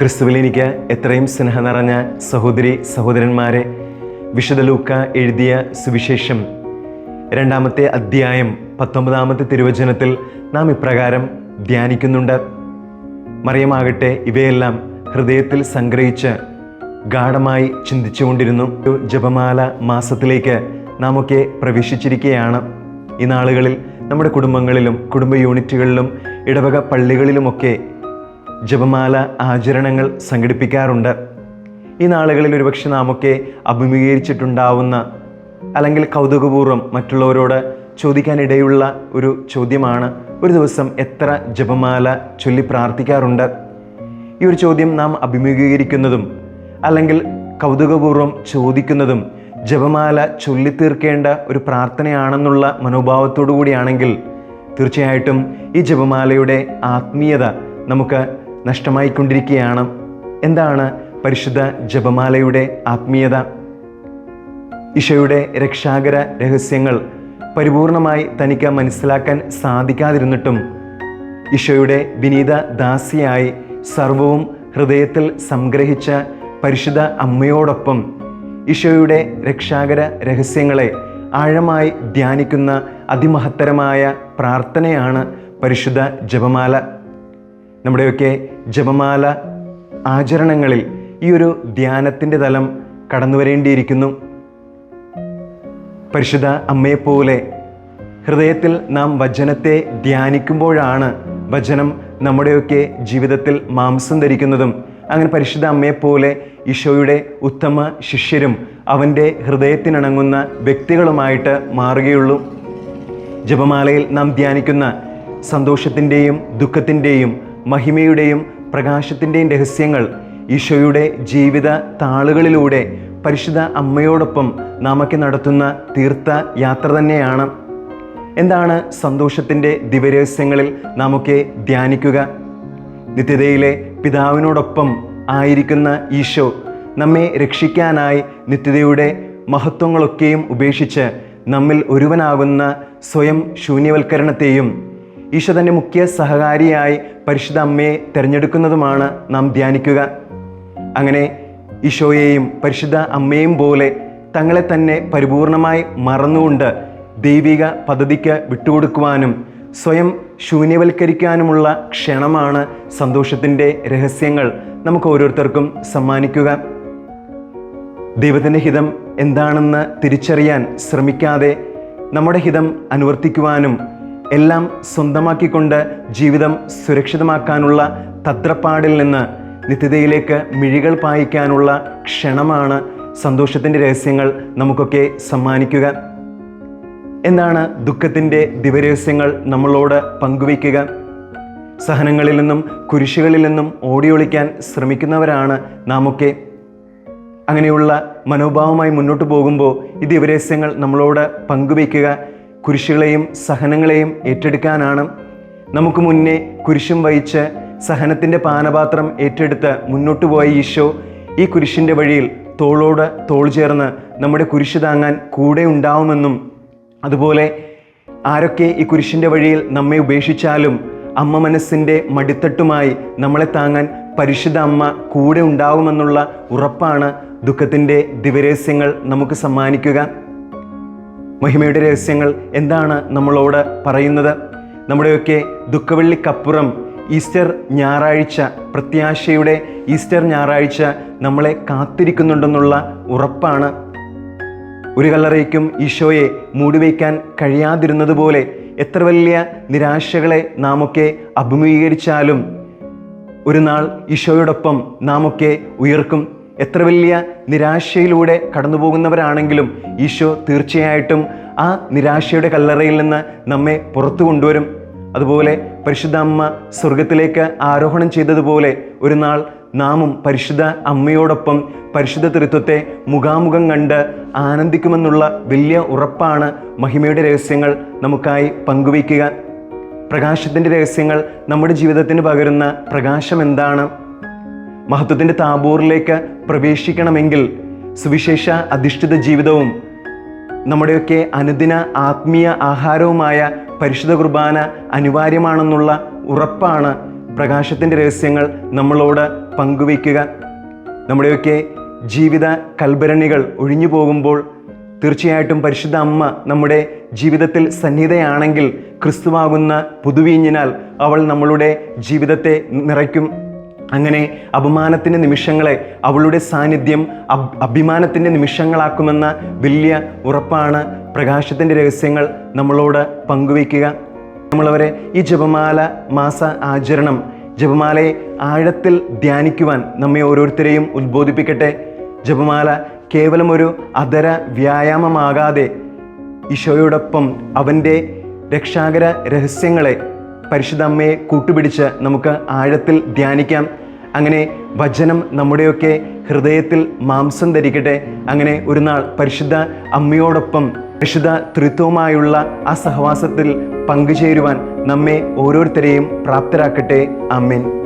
ക്രിസ്തുവിൽ എനിക്ക് എത്രയും സ്നേഹം നിറഞ്ഞ സഹോദരി സഹോദരന്മാരെ വിശുദ്ധ ലൂക്ക എഴുതിയ സുവിശേഷം രണ്ടാമത്തെ അധ്യായം പത്തൊമ്പതാമത്തെ തിരുവചനത്തിൽ നാം ഇപ്രകാരം ധ്യാനിക്കുന്നുണ്ട്. മറിയമാകട്ടെ ഇവയെല്ലാം ഹൃദയത്തിൽ സംഗ്രഹിച്ച് ഗാഠമായി ചിന്തിച്ചുകൊണ്ടിരുന്നു. ജപമാല മാസത്തിലേക്ക് നാം ഒക്കെ പ്രവേശിച്ചിരിക്കുകയാണ്. ഈ നാളുകളിൽ നമ്മുടെ കുടുംബങ്ങളിലും കുടുംബ യൂണിറ്റുകളിലും ഇടവക പള്ളികളിലുമൊക്കെ ജപമാല ആചരണങ്ങൾ സംഘടിപ്പിക്കാറുണ്ട്. ഈ നാളുകളിൽ ഒരുപക്ഷെ നാമൊക്കെ അഭിമുഖീകരിച്ചിട്ടുണ്ടാവുന്ന അല്ലെങ്കിൽ കൗതുകപൂർവം മറ്റുള്ളവരോട് ചോദിക്കാനിടയുള്ള ഒരു ചോദ്യമാണ് ഒരു ദിവസം എത്ര ജപമാല ചൊല്ലി പ്രാർത്ഥിക്കാറുണ്ട്? ഈ ഒരു ചോദ്യം നാം അഭിമുഖീകരിക്കുന്നതും അല്ലെങ്കിൽ കൗതുകപൂർവം ചോദിക്കുന്നതും ജപമാല ചൊല്ലിത്തീർക്കേണ്ട ഒരു പ്രാർത്ഥനയാണെന്നുള്ള മനോഭാവത്തോടു കൂടിയാണെങ്കിൽ തീർച്ചയായിട്ടും ഈ ജപമാലയുടെ ആത്മീയത നമുക്ക് നഷ്ടമായിക്കൊണ്ടിരിക്കുകയാണ്. എന്താണ് പരിശുദ്ധ ജപമാലയുടെ ആത്മീയത? ഈശോയുടെ രക്ഷാകര രഹസ്യങ്ങൾ പരിപൂർണമായി തനിക്ക് മനസ്സിലാക്കാൻ സാധിക്കാതിരുന്നിട്ടും ഈശോയുടെ വിനീത ദാസിയായി സർവവും ഹൃദയത്തിൽ സംഗ്രഹിച്ച പരിശുദ്ധ അമ്മയോടൊപ്പം ഈശോയുടെ രക്ഷാകര രഹസ്യങ്ങളെ ആഴമായി ധ്യാനിക്കുന്ന അതിമഹത്തരമായ പ്രാർത്ഥനയാണ് പരിശുദ്ധ ജപമാല. നമ്മുടെയൊക്കെ ജപമാല ആചരണങ്ങളിൽ ഈ ഒരു ധ്യാനത്തിന്റെ തലം കടന്നു വരേണ്ടിയിരിക്കുന്നു പരിശുദ്ധ അമ്മയെപ്പോലെ ഹൃദയത്തിൽ നാം വചനത്തെ ധ്യാനിക്കുമ്പോഴാണ് വചനം നമ്മുടെയൊക്കെ ജീവിതത്തിൽ മാംസം ധരിക്കുന്നതും. അങ്ങനെ പരിശുദ്ധ അമ്മയെപ്പോലെ ഈശോയുടെ ഉത്തമ ശിഷ്യരും അവന്റെ ഹൃദയത്തിനിണങ്ങുന്ന വ്യക്തികളുമായിട്ട് മാറുകയുള്ളൂ. ജപമാലയിൽ നാം ധ്യാനിക്കുന്ന സന്തോഷത്തിന്റെയും ദുഃഖത്തിന്റെയും മഹിമയുടെയും പ്രകാശത്തിന്റെയും രഹസ്യങ്ങൾ ഈശോയുടെ ജീവിത താളുകളിലൂടെ പരിശുദ്ധ അമ്മയോടൊപ്പം നാമൊക്കെ നടത്തുന്ന തീർത്ഥ യാത്ര തന്നെയാണ്. എന്താണ് സന്തോഷത്തിന്റെ ദിവരഹസ്യങ്ങളിൽ നാമൊക്കെ ധ്യാനിക്കുക? നിത്യതയിലെ പിതാവിനോടൊപ്പം ആയിരിക്കുന്ന ഈശോ നമ്മെ രക്ഷിക്കാനായി നിത്യതയുടെ മഹത്വങ്ങളൊക്കെയും ഉപേക്ഷിച്ച് നമ്മിൽ ഒരുവനാകുന്ന സ്വയം ശൂന്യവൽക്കരണത്തെയും ഈശോ തന്റെ മുഖ്യ സഹകാരിയായി പരിശുദ്ധ അമ്മയെ തിരഞ്ഞെടുക്കുന്നതുമാണ് നാം ധ്യാനിക്കുക. അങ്ങനെ ഈശോയെയും പരിശുദ്ധ അമ്മയും പോലെ തങ്ങളെ തന്നെ പരിപൂർണമായി മറന്നുകൊണ്ട് ദൈവിക പദ്ധതിക്ക് വിട്ടുകൊടുക്കുവാനും സ്വയം ശൂന്യവൽക്കരിക്കാനുമുള്ള ക്ഷണമാണ് സന്തോഷത്തിന്റെ രഹസ്യങ്ങൾ നമുക്ക് ഓരോരുത്തർക്കും സമ്മാനിക്കുക. ദൈവത്തിന്റെ ഹിതം എന്താണെന്ന് തിരിച്ചറിയാൻ ശ്രമിക്കാതെ നമ്മുടെ ഹിതം അനുവർത്തിക്കുവാനും എല്ലാം സ്വന്തമാക്കിക്കൊണ്ട് ജീവിതം സുരക്ഷിതമാക്കാനുള്ള തത്രപ്പാടിൽ നിന്ന് നിത്യതയിലേക്ക് മിഴികൾ പായിക്കാനുള്ള ക്ഷണമാണ് സന്തോഷത്തിന്റെ രഹസ്യങ്ങൾ നമുക്കൊക്കെ സമ്മാനിക്കുക. എന്താണ് ദുഃഖത്തിന്റെ ദിവരഹസ്യങ്ങൾ നമ്മളോട് പങ്കുവയ്ക്കുക. സഹനങ്ങളിൽ നിന്നും കുരിശുകളിൽ നിന്നും ഓടിയൊളിക്കാൻ ശ്രമിക്കുന്നവരാണ് നാമൊക്കെ. അങ്ങനെയുള്ള മനോഭാവമായി മുന്നോട്ട് പോകുമ്പോൾ ഈ ദിവരഹസ്യങ്ങൾ നമ്മളോട് പങ്കുവയ്ക്കുക. കുരിശുകളെയും സഹനങ്ങളെയും ഏറ്റെടുക്കാനാണ്. നമുക്ക് മുന്നേ കുരിശും വഹിച്ച് സഹനത്തിന്റെ പാനപാത്രം ഏറ്റെടുത്ത് മുന്നോട്ട് പോയ ഈശോ ഈ കുരിശിന്റെ വഴിയിൽ തോളോട് തോൾ ചേർന്ന് നമ്മുടെ കുരിശ് താങ്ങാൻ കൂടെ ഉണ്ടാവുമെന്നും അതുപോലെ ആരൊക്കെ ഈ കുരിശിന്റെ വഴിയിൽ നമ്മെ ഉപേക്ഷിച്ചാലും അമ്മ മനസ്സിന്റെ മടിത്തട്ടുമായി നമ്മളെ താങ്ങാൻ പരിശുദ്ധ അമ്മ കൂടെ ഉണ്ടാവുമെന്നുള്ള ഉറപ്പാണ് ദുഃഖത്തിന്റെ ദിവരഹസ്യങ്ങൾ നമുക്ക് സമ്മാനിക്കുക. മഹിമയുടെ രഹസ്യങ്ങൾ എന്താണ് നമ്മളോട് പറയുന്നത്? നമ്മുടെയൊക്കെ ദുഃഖവെള്ളിക്കപ്പുറം ഈസ്റ്റർ ഞായറാഴ്ച പ്രത്യാശയുടെ ഈസ്റ്റർ ഞായറാഴ്ച നമ്മളെ കാത്തിരിക്കുന്നുണ്ടെന്നുള്ള ഉറപ്പാണ്. ഒരു കല്ലറയ്ക്കും ഈശോയെ മൂടിവയ്ക്കാൻ കഴിയാതിരുന്നതുപോലെ എത്ര വലിയ നിരാശകളെ നാമൊക്കെ അഭിമുഖീകരിച്ചാലും ഒരു നാൾ ഈശോയോടൊപ്പം നാമൊക്കെ ഉയർക്കും എത്ര വലിയ നിരാശയിലൂടെ കടന്നു പോകുന്നവരാണെങ്കിലും ഈശോ തീർച്ചയായിട്ടും ആ നിരാശയുടെ കല്ലറയിൽ നിന്ന് നമ്മെ പുറത്തു കൊണ്ടുവരും. അതുപോലെ പരിശുദ്ധ അമ്മ സ്വർഗത്തിലേക്ക് ആരോഹണം ചെയ്തതുപോലെ ഒരു നാൾ നാമും പരിശുദ്ധ അമ്മയോടൊപ്പം പരിശുദ്ധ തൃത്വത്തെ മുഖാമുഖം കണ്ട് ആനന്ദിക്കുമെന്നുള്ള വലിയ ഉറപ്പാണ് മഹിമയുടെ രഹസ്യങ്ങൾ നമുക്കായി പങ്കുവയ്ക്കുക. പ്രകാശത്തിന്റെ രഹസ്യങ്ങൾ നമ്മുടെ ജീവിതത്തിന് പകരുന്ന പ്രകാശം എന്താണ്? മഹത്വത്തിന്റെ താബൂറിലേക്ക് പ്രവേശിക്കണമെങ്കിൽ സുവിശേഷ അധിഷ്ഠിത ജീവിതവും നമ്മുടെയൊക്കെ അനുദിന ആത്മീയ ആഹാരവുമായ പരിശുദ്ധ കുർബാന അനിവാര്യമാണെന്നുള്ള ഉറപ്പാണ് പ്രകാശത്തിന്റെ രഹസ്യങ്ങൾ നമ്മളോട് പങ്കുവയ്ക്കുക. നമ്മുടെയൊക്കെ ജീവിത കൽഭരണികൾ ഒഴിഞ്ഞു പോകുമ്പോൾ തീർച്ചയായിട്ടും പരിശുദ്ധ അമ്മ നമ്മുടെ ജീവിതത്തിൽ സന്നിധയാണെങ്കിൽ ക്രിസ്തുവാകുന്ന പുതുവീഞ്ഞിനാൽ അവൾ നമ്മളുടെ ജീവിതത്തെ നിറയ്ക്കും. അങ്ങനെ അപമാനത്തിന്റെ നിമിഷങ്ങളെ അവളുടെ സാന്നിധ്യം അബ് അഭിമാനത്തിന്റെ നിമിഷങ്ങളാക്കുമെന്ന വലിയ ഉറപ്പാണ് പ്രകാശത്തിന്റെ രഹസ്യങ്ങൾ നമ്മളോട് പങ്കുവയ്ക്കുക. നമ്മളവരെ ഈ ജപമാല മാസ ആചരണം ജപമാലയെ ആഴത്തിൽ ധ്യാനിക്കുവാൻ നമ്മെ ഓരോരുത്തരെയും ഉദ്ബോധിപ്പിക്കട്ടെ ജപമാല കേവലം ഒരു അതര വ്യായാമമാകാതെ ഈശോയോടൊപ്പം അവന്റെ രക്ഷാകര രഹസ്യങ്ങളെ പരിശുദ്ധ അമ്മയെ കൂട്ടുപിടിച്ച് നമുക്ക് ആഴത്തിൽ ധ്യാനിക്കാം. അങ്ങനെ വചനം നമ്മുടെയൊക്കെ ഹൃദയത്തിൽ മാംസം ധരിക്കട്ടെ. അങ്ങനെ ഒരു നാൾ പരിശുദ്ധ അമ്മയോടൊപ്പം പരിശുദ്ധ ത്രിത്വമായുള്ള ആ സഹവാസത്തിൽ പങ്കുചേരുവാൻ നമ്മെ ഓരോരുത്തരെയും പ്രാപ്തരാക്കട്ടെ. അമ്മേൻ